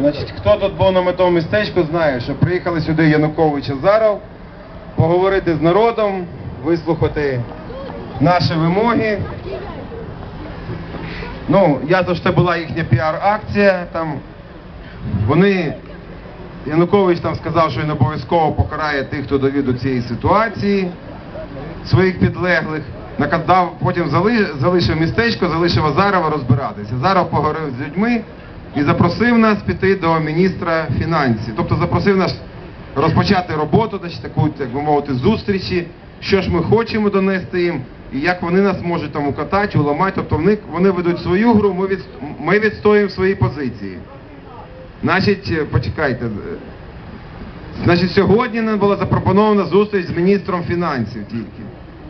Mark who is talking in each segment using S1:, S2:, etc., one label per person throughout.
S1: Значить, хто тут був на метовому містечку, знає, що приїхали сюди Янукович Азаров поговорити з народом, вислухати наші вимоги. Ну, я то це була їхня піар-акція. Там вони Янукович там сказав, що він обов'язково покарає тих, хто довів до цієї ситуації, своїх підлеглих. Накадав, потім залишив містечко, залишив Азарова розбиратися. Азаров поговорив з людьми і запросив нас піти до міністра фінансів. Тобто запросив нас розпочати роботу, таку, так би мовити, зустрічі, що ж ми хочемо донести їм, і як вони нас можуть там укатати, уламати. Тобто вони, вони ведуть свою гру, ми, від, ми відстоюємо свої позиції. Значить, е, почекайте. е, Значить, сьогодні нам була запропонована зустріч з міністром фінансів тільки.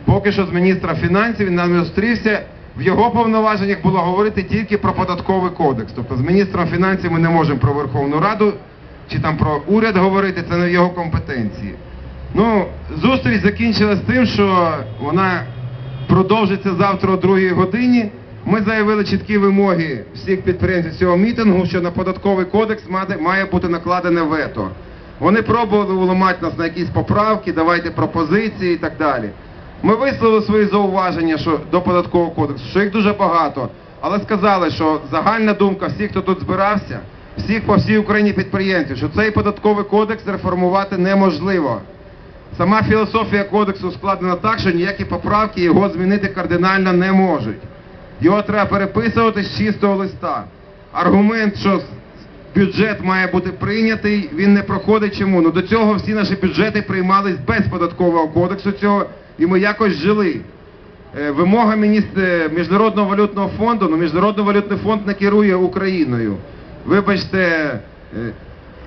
S1: Поки що з міністром фінансів він нам зустрівся. В його повноваженнях було говорити тільки про податковий кодекс. Тобто з міністром фінансів ми не можемо про Верховну Раду чи там про уряд говорити, це не в його компетенції. Ну, зустріч закінчилась тим, що вона продовжиться завтра о 2 годині. Ми заявили чіткі вимоги всіх підприємців цього мітингу, що на податковий кодекс має бути накладене вето. Вони пробували уламати нас на якісь поправки, давайте пропозиції і так далі. Ми висловили свої зауваження до податкового кодексу, що їх дуже багато, але сказали, що загальна думка всіх, хто тут збирався, всіх по всій Україні підприємців, що цей податковий кодекс реформувати неможливо. Сама філософія кодексу складена так, що ніякі поправки його змінити кардинально не можуть. Його треба переписувати з чистого листа. Аргумент, що бюджет має бути прийнятий, він не проходить чому. Ну до цього всі наші бюджети приймались без податкового кодексу цього, і ми якось жили. Е, Вимога е, Міжнародного валютного фонду, ну Міжнародний валютний фонд не керує Україною. Вибачте, е,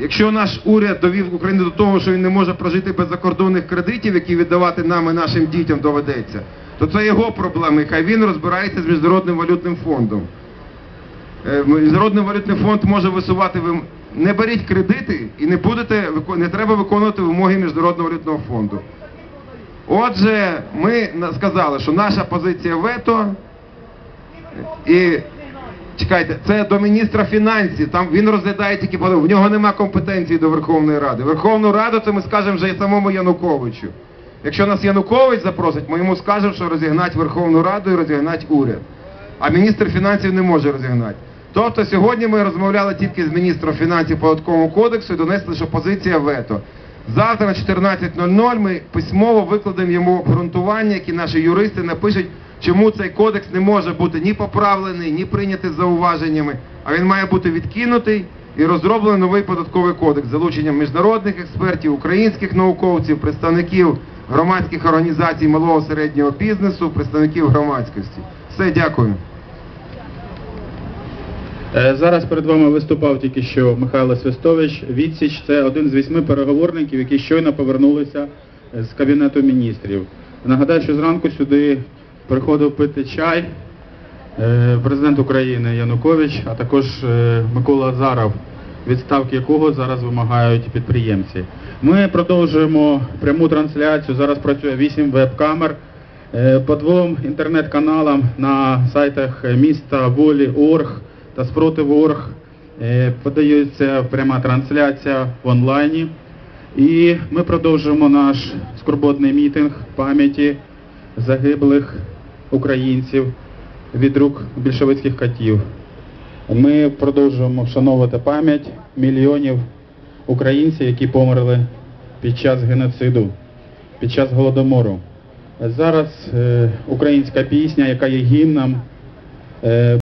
S1: якщо наш уряд довів Україну до того, що він не може прожити без закордонних кредитів, які віддавати нам і нашим дітям доведеться, то це його проблеми. Хай він розбирається з Міжнародним валютним фондом. Міжнародний валютний фонд може висувати. Не беріть кредити і не будете не треба виконувати вимоги Міжнародного валютного фонду. Отже, ми сказали, що наша позиція вето і чекайте, це до міністра фінансів. Там він розглядає тільки. В нього нема компетенції до Верховної Ради. Верховну Раду це ми скажемо вже і самому Януковичу. Якщо нас Янукович запросить, ми йому скажемо, що розігнать Верховну Раду і розігнать уряд. А міністр фінансів не може розігнати. Тобто сьогодні ми розмовляли тільки з міністром фінансів податкового кодексу і донесли, що позиція вето. Завтра на 14.00 ми письмово викладемо йому обґрунтування, які наші юристи напишуть, чому цей кодекс не може бути ні поправлений, ні прийнятий зауваженнями, а він має бути відкинутий і розроблений новий податковий кодекс з залученням міжнародних експертів, українських науковців, представників громадських організацій малого середнього бізнесу, представників громадськості. Все, дякую.
S2: Е, Зараз перед вами виступав тільки що Михайло Свистович. Відсіч це один з вісьми переговорників, які щойно повернулися з Кабінету міністрів. Нагадаю, що зранку сюди приходив пити чай е, президент України Янукович, а також е, Микола Азаров, відставки якого зараз вимагають підприємці. Ми продовжуємо пряму трансляцію. Зараз працює 8 веб-камер. По двом інтернет-каналам на сайтах міста Волі.орг та Спротив.орг е, подається пряма трансляція в онлайні. І ми продовжуємо наш скорботний мітинг пам'яті загиблих українців від рук більшовицьких катів. Ми продовжуємо вшановувати пам'ять мільйонів українців, які померли під час геноциду, під час голодомору. Зараз е, українська пісня, яка є гімном, е,